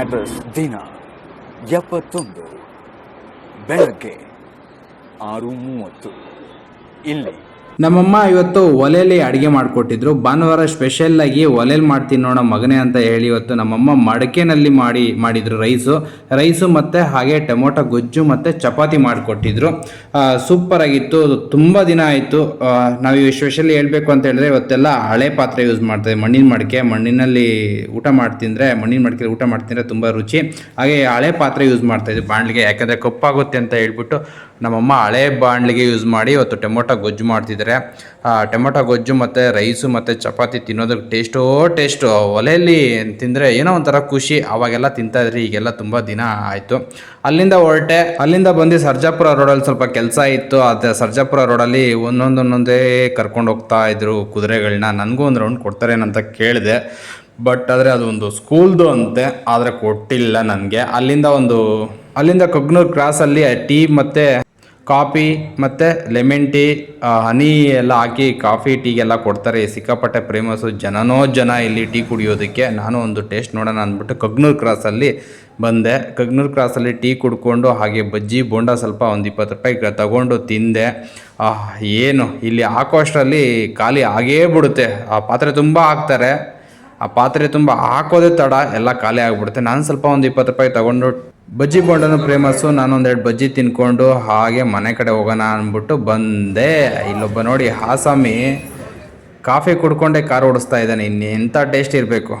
Address ದಿನ ಎಪ್ಪತ್ತೊಂದು ಬೆಳಗ್ಗೆ ಆರು ಮೂವತ್ತು. ಇಲ್ಲಿ ನಮ್ಮಮ್ಮ ಇವತ್ತು ಒಲೆಯಲ್ಲಿ ಅಡುಗೆ ಮಾಡಿಕೊಟ್ಟಿದ್ರು. ಭಾನುವಾರ ಸ್ಪೆಷಲ್ ಆಗಿ ಒಲೆಯಲ್ಲಿ ಮಾಡ್ತೀನಿ ನೋಡೋ ಮಗನೇ ಅಂತ ಹೇಳಿ ಇವತ್ತು ನಮ್ಮಮ್ಮ ಮಡಕೆನಲ್ಲಿ ಮಾಡಿ, ಮಾಡಿದ್ರು ರೈಸು ರೈಸು ಮತ್ತು ಹಾಗೆ ಟೊಮೊಟೊ, ಗೊಜ್ಜು ಮತ್ತು ಚಪಾತಿ ಮಾಡಿಕೊಟ್ಟಿದ್ರು. ಸೂಪರ್ ಆಗಿತ್ತು. ತುಂಬ ದಿನ ಆಯಿತು. ನಾವು ಸ್ಪೆಷಲಿ ಹೇಳಬೇಕು ಅಂತ ಹೇಳಿದ್ರೆ ಇವತ್ತೆಲ್ಲ ಹಳೆ ಪಾತ್ರೆ ಯೂಸ್ ಮಾಡ್ತೇವೆ ಮಣ್ಣಿನ ಮಡಿಕೆ, ಮಣ್ಣಿನಲ್ಲಿ ಊಟ ಮಾಡ್ತಿದ್ರೆ, ಮಣ್ಣಿನ ಮಡಿಕೆಲಿ ಊಟ ಮಾಡ್ತಿದ್ರೆ ತುಂಬ ರುಚಿ. ಹಾಗೆ ಹಳೆ ಪಾತ್ರೆ ಯೂಸ್ ಮಾಡ್ತಾಯಿದ್ವಿ ಬಾಣಲಿಗೆ ಯಾಕಂದರೆ ಕಪ್ಪಾಗುತ್ತೆ ಅಂತ ಹೇಳ್ಬಿಟ್ಟು ನಮ್ಮಮ್ಮ ಹಳೆ ಬಾಣಲಿಗೆ ಯೂಸ್ ಮಾಡಿ ಇವತ್ತು ಟೊಮೊಟೊ, ಗೊಜ್ಜು ಮಾಡ್ತಿದ್ದಾರೆ. ಆ, ಟೊಮೆಟೊ ಗೊಜ್ಜು ಮತ್ತು ರೈಸು ಮತ್ತು ಚಪಾತಿ ತಿನ್ನೋದಕ್ಕೆ ಟೇಸ್ಟೋ ಟೇಸ್ಟು ಒಲೆಯಲ್ಲಿ ತಿಂದರೆ ಏನೋ ಒಂಥರ ಖುಷಿ. ಅವಾಗೆಲ್ಲ ತಿಂತಾಯಿದ್ರಿ ಈಗೆಲ್ಲ ತುಂಬ ದಿನ ಆಯಿತು. ಅಲ್ಲಿಂದ ಹೊರಟೆ ಅಲ್ಲಿಂದ ಬಂದು ಸರ್ಜಾಪುರ ರೋಡಲ್ಲಿ ಸ್ವಲ್ಪ ಕೆಲಸ ಇತ್ತು. ಅದು ಸರ್ಜಾಪುರ ರೋಡಲ್ಲಿ ಒಂದೊಂದೊಂದೊಂದೇ ಕರ್ಕೊಂಡು ಹೋಗ್ತಾ ಇದ್ರು ಕುದುರೆಗಳನ್ನ ನನಗೂ ಒಂದು ರೌಂಡ್ ಕೊಡ್ತಾರೇನಂತ ಕೇಳಿದೆ. ಬಟ್ ಆದರೆ ಅದು ಒಂದು ಸ್ಕೂಲ್ದು ಅಂತೆ ಆದರೆ ಕೊಟ್ಟಿಲ್ಲ ನನಗೆ. ಅಲ್ಲಿಂದ ಒಂದು ಅಲ್ಲಿಂದ ಕಗ್ನೂರ್ ಕ್ರಾಸಲ್ಲಿ ಟೀ ಮತ್ತು ಕಾಫಿ ಮತ್ತು ಲೆಮನ್ ಟೀ ಹನಿ ಎಲ್ಲ ಹಾಕಿ ಕಾಫಿ ಟೀಗೆಲ್ಲ ಕೊಡ್ತಾರೆ. ಸಿಕ್ಕಾಪಟ್ಟೆ ಪ್ರೇಮಸು ಜನನೋ ಜನ ಇಲ್ಲಿ ಟೀ ಕುಡಿಯೋದಕ್ಕೆ. ನಾನು ಒಂದು ಟೇಸ್ಟ್ ನೋಡೋಣ ಅಂದ್ಬಿಟ್ಟು ಕಗ್ನೂರ್ ಕ್ರಾಸಲ್ಲಿ ಬಂದೆ. ಕಗ್ನೂರ್ ಕ್ರಾಸಲ್ಲಿ ಟೀ ಕುಡ್ಕೊಂಡು ಹಾಗೆ ಬಜ್ಜಿ, ಬೋಂಡ ಸ್ವಲ್ಪ ಒಂದು ಇಪ್ಪತ್ತು ರೂಪಾಯಿ ತಗೊಂಡು ತಿಂದೆ. ಏನು, ಇಲ್ಲಿ ಹಾಕೋ ಅಷ್ಟರಲ್ಲಿ ಖಾಲಿ ಆಗೇ ಬಿಡುತ್ತೆ. ಆ, ಪಾತ್ರೆ ತುಂಬ ಹಾಕ್ತಾರೆ. ಆ ಪಾತ್ರೆ ತುಂಬ ಹಾಕೋದೇ ತಡ, ಎಲ್ಲ ಖಾಲಿ ಆಗಿಬಿಡುತ್ತೆ. ನಾನು ಸ್ವಲ್ಪ ಒಂದು ಇಪ್ಪತ್ತು ರೂಪಾಯಿ ತಗೊಂಡು ಬಜ್ಜಿ ಬೋಂಡನು ಫೇಮಸ್ಸು ನಾನು ಒಂದೆರಡು ಬಜ್ಜಿ ತಿನ್ಕೊಂಡು ಹಾಗೆ ಮನೆ ಕಡೆ ಹೋಗೋಣ ಅಂದ್ಬಿಟ್ಟು ಬಂದೆ. ಇಲ್ಲೊಬ್ಬ ನೋಡಿ ಹಾಸಾಮಿ ಕಾಫಿ ಕುಡ್ಕೊಂಡೇ ಕಾರ್ ಓಡಿಸ್ತಾ ಇದ್ದಾನೆ ಇನ್ನೆಂಥ ಟೇಸ್ಟ್ ಇರಬೇಕು?